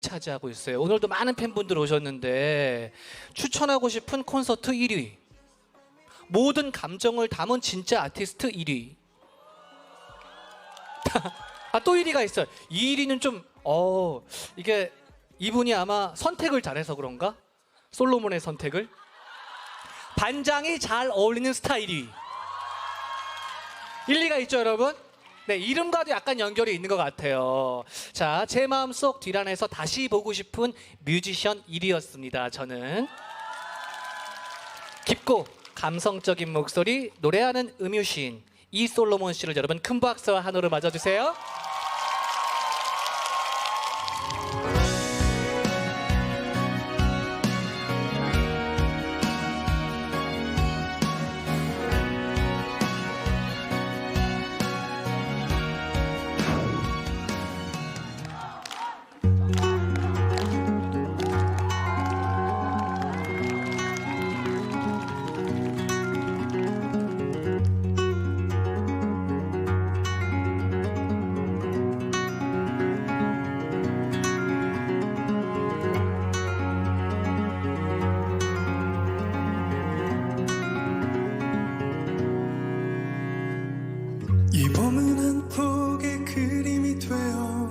차지하고 있어요. 오늘도 많은 팬분들 오셨는데 추천하고 싶은 콘서트 1위. 모든 감정을 담은 진짜 아티스트 1위. 아 또 1위가 있어요. 이 1위는 좀 어, 이게 이분이 아마 선택을 잘해서 그런가? 솔로몬의 선택을 반장이 잘 어울리는 스타일이 1, 2가 있죠, 여러분? 네, 이름과도 약간 연결이 있는 것 같아요. 자, 제 마음속 뒤란에서 다시 보고 싶은 뮤지션 1위였습니다. 저는 깊고 감성적인 목소리 노래하는 음유시인 이솔로몬 씨를 여러분 큰 박수와 한호를 맞아주세요. 이 봄은 한 폭의 그림이 되어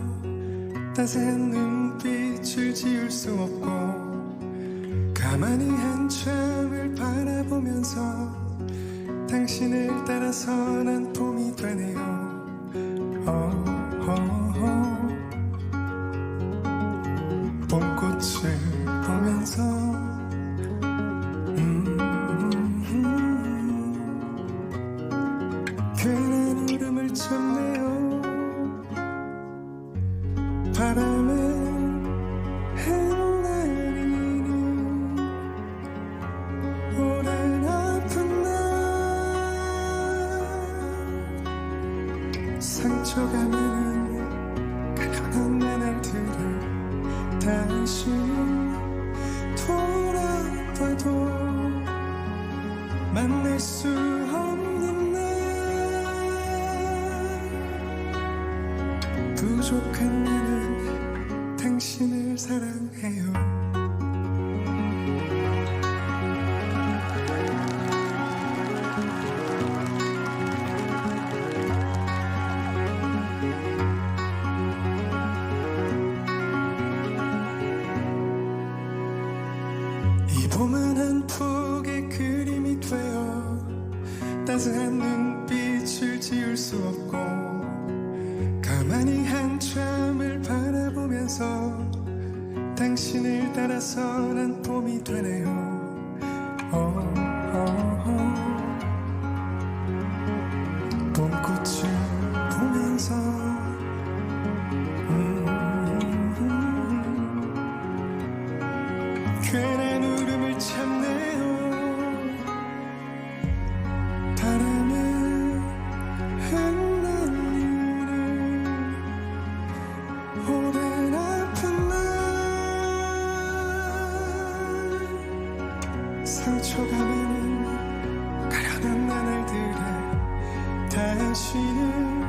따스한 눈빛을 지울 수 없고 가만히 한참을 바라보면서 당신을 따라서 난 봄이 되네요. 어, 상처가 많은 가련한 나날들을 다시 돌아봐도 만날 수 없는 날. 부족한 나는 당신을 사랑해요 이 봄은 한 폭의 그림이 되어 따스한 눈빛을 지울 수 없고 가만히 한참을 바라보면서 당신을 따라서 난 봄이 되네요 상처가 많은 가련한 나날들에 다시는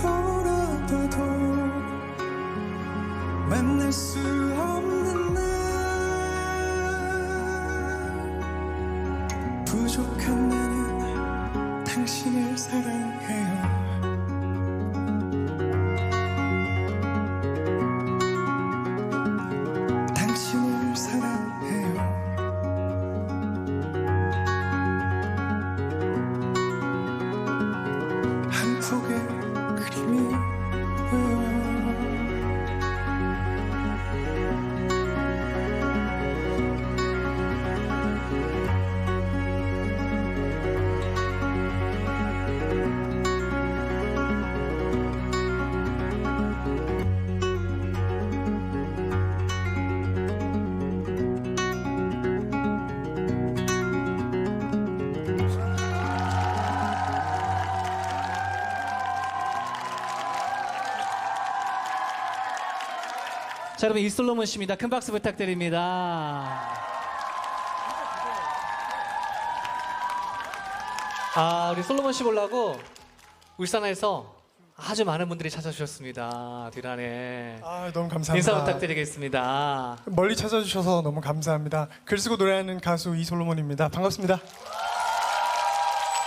돌아봐도 만날 수 없는 날. 부족한 나는 당신을 사랑해요 자, 여러분 이솔로몬 씨입니다. 큰 박수 부탁드립니다. 아, 우리 솔로몬 씨 보려고 울산에서 아주 많은 분들이 찾아주셨습니다. 뒷안에 아 너무 감사합니다. 인사 부탁드리겠습니다. 멀리 찾아주셔서 너무 감사합니다. 글 쓰고 노래하는 가수 이솔로몬입니다. 반갑습니다.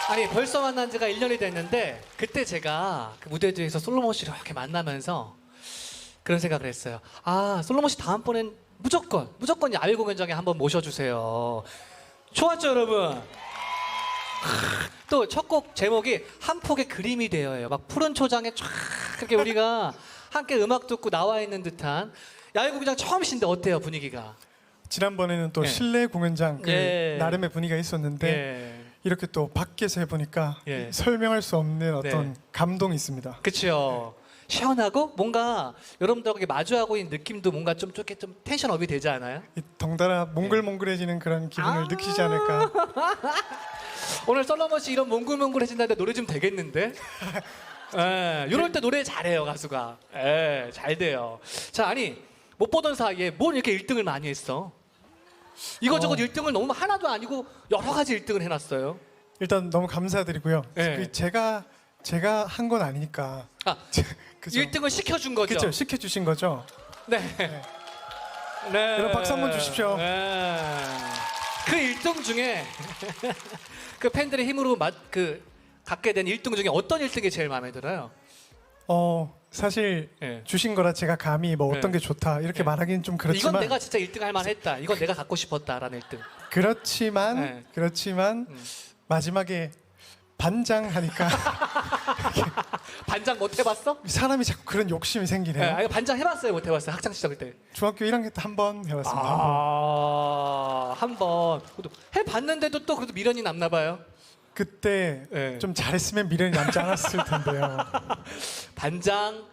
아니 벌써 만난 지가 1년이 됐는데 그때 제가 그 무대 뒤에서 솔로몬 씨를 이렇게 만나면서 그런 생각을 했어요. 아 솔로몬 씨 다음번엔 무조건 무조건 야외 공연장에 한번 모셔주세요. 좋았죠 여러분? 또 첫 곡 제목이 한 폭의 그림이 되어요. 막 푸른 초장에 쫙 이렇게 우리가 함께 음악 듣고 나와 있는 듯한 야외 공연장 처음이신데 어때요 분위기가? 지난번에는 또 예. 실내 공연장 그 예. 나름의 분위기가 있었는데 예. 이렇게 또 밖에서 해보니까 예. 설명할 수 없는 어떤 네. 감동이 있습니다. 그렇죠. 시원하고 뭔가 여러분들하고 마주하고 있는 느낌도 뭔가 좀 이렇게 좀 텐션업이 되지 않아요? 이 덩달아 몽글몽글해지는 그런 기분을 아. 느끼지 않을까. 오늘 솔로몬 씨 이런 몽글몽글해진다는데 노래 좀 되겠는데? 예, 이럴 때 노래 잘해요 가수가. 예, 잘 돼요. 자, 아니 못 보던 사이에 뭘 이렇게 1등을 많이 했어? 이것저것 어. 1등을 너무 하나도 아니고 여러 가지 1등을 해놨어요. 일단 너무 감사드리고요. 예. 그 제가 제가 한 건 아니니까. 아, 그죠? 1등을 시켜준 거죠. 그쵸 시켜 주신 거죠. 네. 네. 여러분 박수 한번 주십시오. 네. 그 1등 중에 그 팬들의 힘으로 맛, 그 갖게 된 1등 중에 어떤 1등이 제일 마음에 들어요? 어 사실 예. 주신 거라 제가 감히 뭐 어떤 네. 게 좋다 이렇게 네. 말하기는 좀 이건 그렇지만 내가 진짜 1등 할 만했다. 이건 내가 갖고 싶었다라는 1등. 그렇지만 네. 그렇지만 음. 마지막에 반장 하니까 반장 못 해봤어? 사람이 자꾸 그런 욕심이 네. 생기네요. 아, 반장 해봤어요? 못 해봤어요? 학창 시절 때. 중학교 1학년 때 한 번 해봤습니다. 한 번. 아, 한 번. 그래도 해봤는데도 또 그래도 미련이 남나 봐요. 그때 네. 좀 잘했으면 미련이 남지 않았을 텐데요. 반장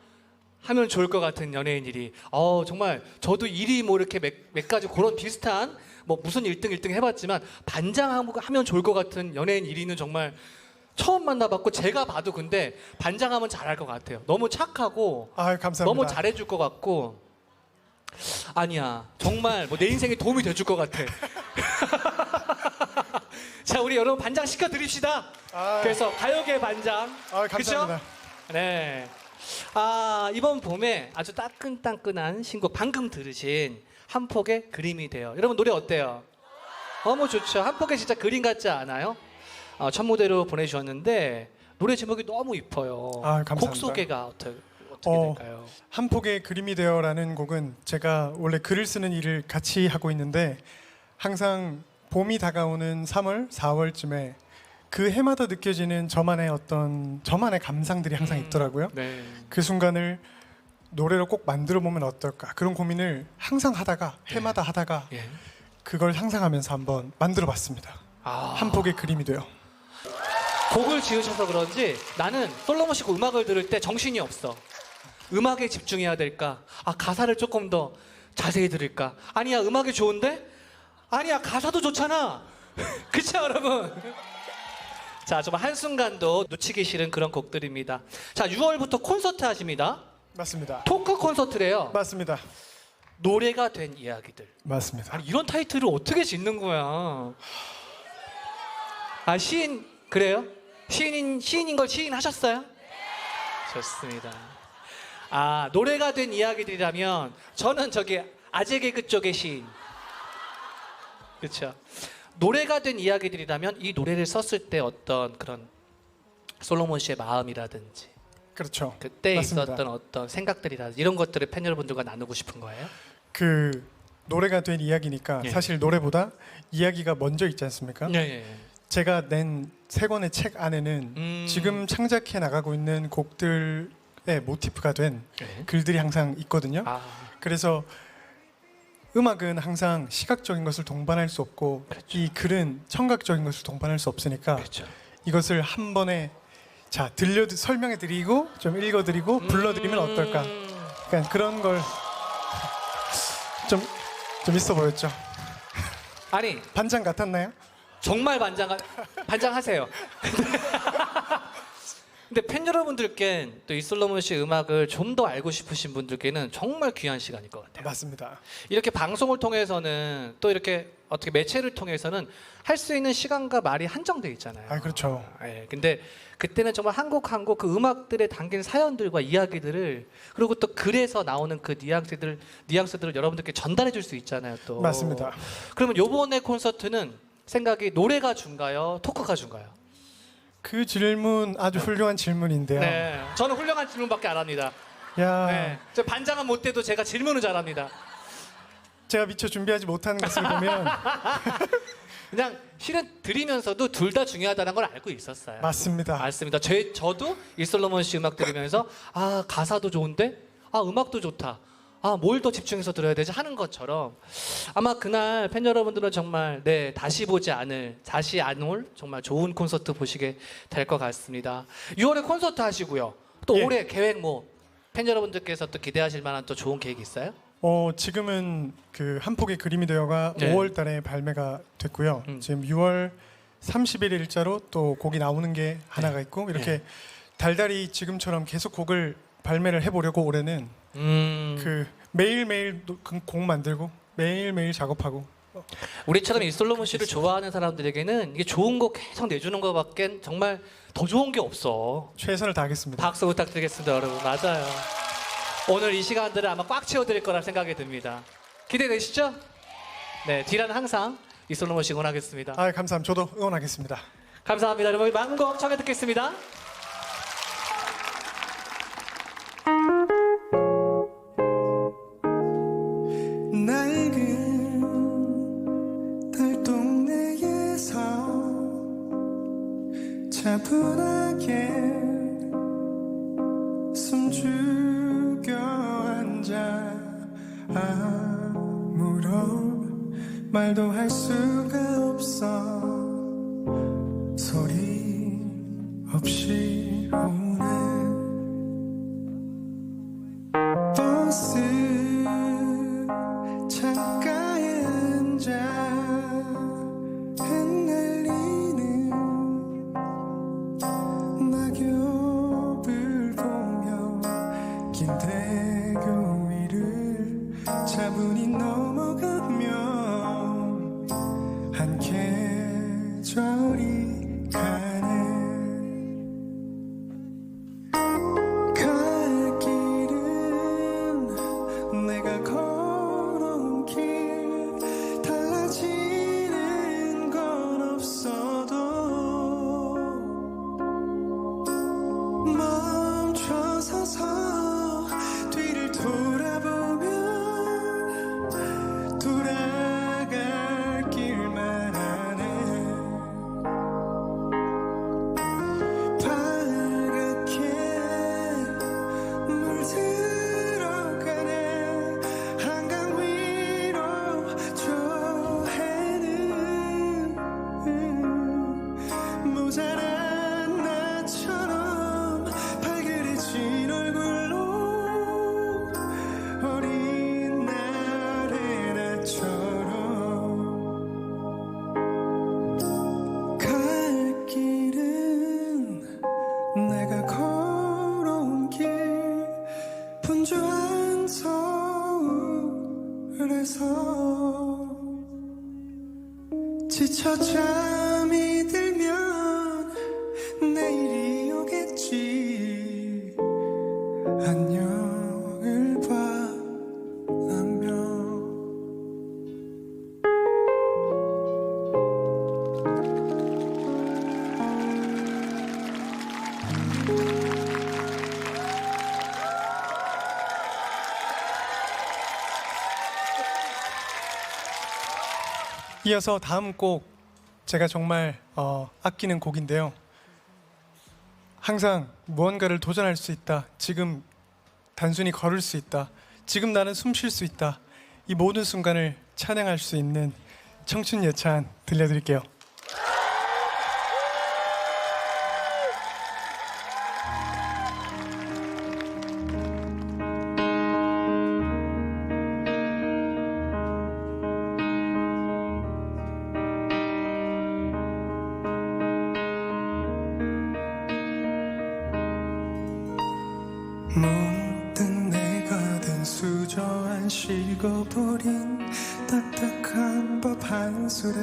하면 좋을 것 같은 연예인 일이. 어 정말 저도 일이 뭐 이렇게 몇, 몇 가지 그런 비슷한 뭐 무슨 1등 1등 해봤지만 반장 하면 좋을 것 같은 연예인 1위는 정말 처음 만나봤고 제가 봐도 근데 반장하면 잘할 것 같아요. 너무 착하고 아 감사합니다. 너무 잘해줄 것 같고 아니야 정말 뭐 내 인생에 도움이 돼줄 것 같아. 자 우리 여러분 반장 시켜 드립시다. 아, 그래서 가요계 반장. 아 그쵸? 감사합니다. 네. 아 이번 봄에 아주 따끈따끈한 신곡 방금 들으신 한 폭의 그림이 돼요. 여러분 노래 어때요? 너무 좋죠. 한 폭의 진짜 그림 같지 않아요? 어, 첫 무대로 보내주셨는데 노래 제목이 너무 이뻐요. 아, 감사합니다. 곡 소개가 어떻게 어떻게 어, 될까요? 한 폭의 그림이 되어라는 곡은 제가 원래 글을 쓰는 일을 같이 하고 있는데 항상 봄이 다가오는 3월, 4월쯤에 그 해마다 느껴지는 저만의 어떤 저만의 감상들이 항상 음. 있더라고요. 네. 그 순간을 노래로 꼭 만들어 보면 어떨까 그런 고민을 항상 하다가 해마다 하다가 예. 그걸 상상하면서 한번 만들어 봤습니다. 아, 한 폭의 그림이 돼요. 곡을 지으셔서 그런지 나는 솔로몬 씨곡 음악을 들을 때 정신이 없어. 음악에 집중해야 될까? 아 가사를 조금 더 자세히 들을까? 아니야 음악이 좋은데? 아니야 가사도 좋잖아. 그쵸 여러분? 자 정말 한순간도 놓치기 싫은 그런 곡들입니다. 자 6월부터 콘서트 하십니다. 맞습니다. 토크 콘서트래요. 맞습니다. 노래가 된 이야기들. 맞습니다. 아니 이런 타이틀을 어떻게 짓는 거야? 아 시인 그래요? 시인인 시인인 걸 시인 하셨어요? 좋습니다. 아 노래가 된 이야기들이라면 저는 저기 아재 개그 쪽의 시인. 그렇죠. 노래가 된 이야기들이라면 이 노래를 썼을 때 어떤 그런 솔로몬 씨의 마음이라든지 그렇죠. 그때 맞습니다. 있었던 어떤 생각들이라든지 이런 것들을 팬 여러분들과 나누고 싶은 거예요. 그 노래가 된 이야기니까 예. 사실 노래보다 이야기가 먼저 있지 않습니까? 네, 네. 제가 낸 세 권의 책 안에는 음. 지금 창작해 나가고 있는 곡들의 모티프가 된 네. 글들이 항상 있거든요. 아, 그래서 음악은 항상 시각적인 것을 동반할 수 없고 그렇죠. 이 글은 청각적인 것을 동반할 수 없으니까 그렇죠. 이것을 한 번에 자 들려 설명해 드리고 좀 읽어 드리고 불러 드리면 어떨까? 음. 그러니까 그런 걸좀좀 있어 보였죠. 아니 반장 같았나요? 정말 반장 반장하세요. 근데 팬 여러분들께 또 이솔로몬 씨 음악을 좀 더 알고 싶으신 분들께는 정말 귀한 시간일 것 같아요. 맞습니다. 이렇게 방송을 통해서는 또 이렇게 어떻게 매체를 통해서는 할 수 있는 시간과 말이 한정돼 있잖아요. 아 그렇죠. 예, 근데 그때는 정말 한 곡 한 곡 그 음악들에 담긴 사연들과 이야기들을 그리고 또 글에서 나오는 그 뉘앙스들 뉘앙스들을 여러분들께 전달해 줄 수 있잖아요. 또 맞습니다. 그러면 요번에 콘서트는 생각이 노래가 준가요? 토크가 준가요? 그 질문 아주 훌륭한 질문인데요. 네, 저는 훌륭한 질문밖에 안 합니다. 야, 네, 저 반장은 못 돼도 제가 질문을 잘합니다. 제가 미처 준비하지 못한 것을 보면 그냥 실은 들으면서도 둘 다 중요하다는 걸 알고 있었어요. 맞습니다. 맞습니다. 제 저도 이솔로몬 씨 음악 들으면서 아 가사도 좋은데 아 음악도 좋다. 아 뭘 더 집중해서 들어야 되지 하는 것처럼 아마 그날 팬 여러분들은 정말 네 다시 보지 않을 다시 안 올 정말 좋은 콘서트 보시게 될 것 같습니다. 6월에 콘서트 하시고요. 또 예. 올해 계획 뭐 팬 여러분들께서 또 기대하실 만한 또 좋은 계획 있어요? 어, 지금은 그 한 폭의 그림이 되어가 네. 5월 달에 발매가 됐고요. 음. 지금 6월 30일 일자로 또 곡이 나오는 게 하나가 있고 이렇게 네. 달달이 지금처럼 계속 곡을 발매를 해보려고 올해는 음, 그 매일 매일 곡 만들고 매일 매일 작업하고 우리처럼 이 솔로몬 씨를 좋아하는 사람들에게는 이게 좋은 거 계속 내주는 것밖엔 정말 더 좋은 게 없어. 최선을 다하겠습니다. 박수 부탁드리겠습니다, 여러분. 맞아요. 오늘 이 시간들을 아마 꽉 채워드릴 거라 생각이 듭니다. 기대되시죠? 네, 디라는 항상 이 솔로몬 씨 응원하겠습니다. 아, 감사합니다. 저도 응원하겠습니다. 감사합니다, 여러분. 곡 청해 듣겠습니다. 이어서 다음 곡 제가 정말 어, 아끼는 곡인데요. 항상 무언가를 도전할 수 있다. 지금 단순히 걸을 수 있다. 지금 나는 숨 쉴 수 있다. 이 모든 순간을 찬양할 수 있는 청춘 예찬 들려드릴게요. 몸든 내가 든 수저한 식어버린 딱딱한 법 한술에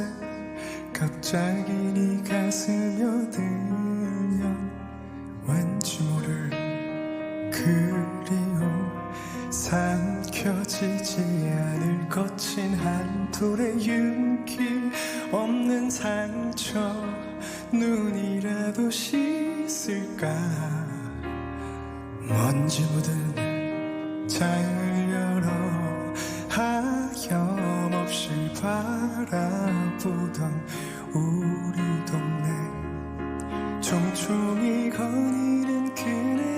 갑자기 네 가슴 여든 바라보던 우리 동네. 촘촘히 거니는 그네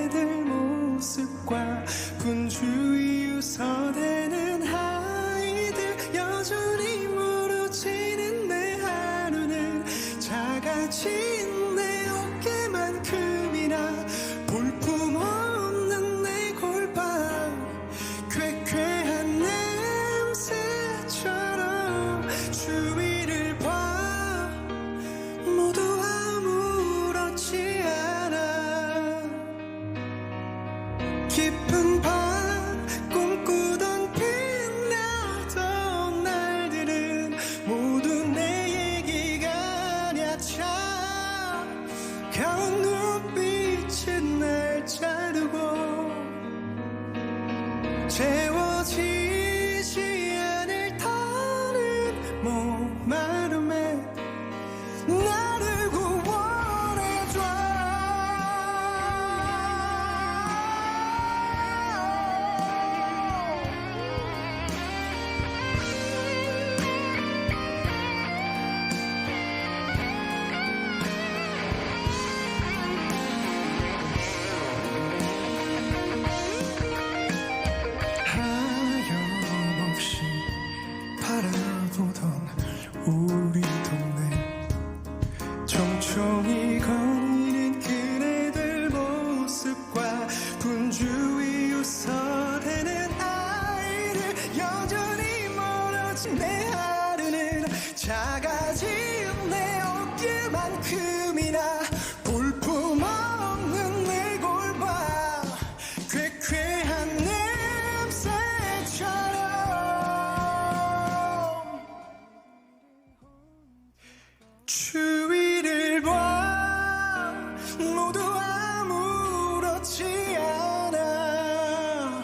모두 아무렇지 않아.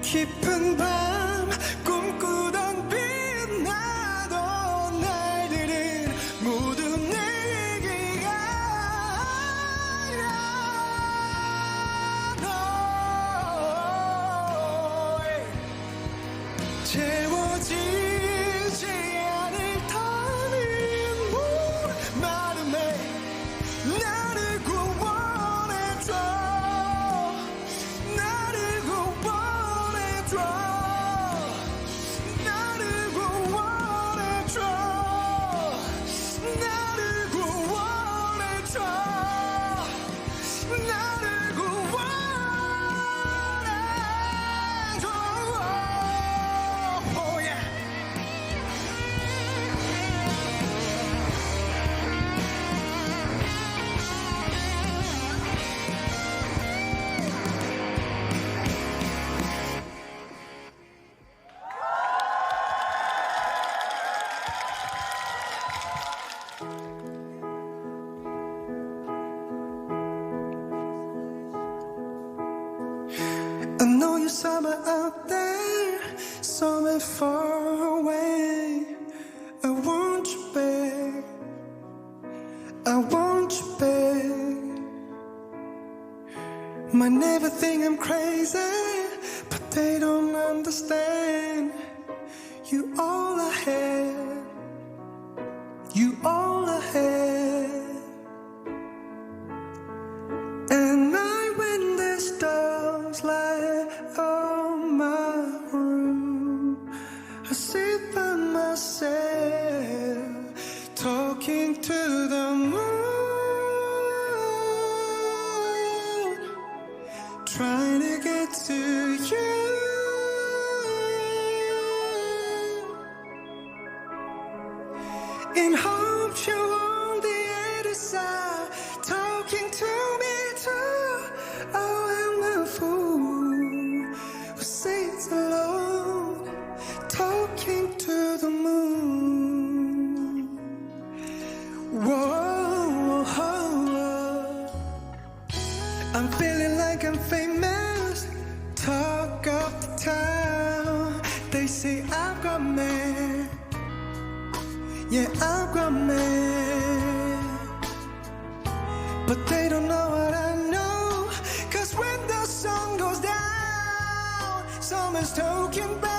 깊은 밤 you summer out there, summer far away. I want you back. I want you back. My never think I'm crazy, but they don't understand. You all I had. You all I had. and heart. broken back.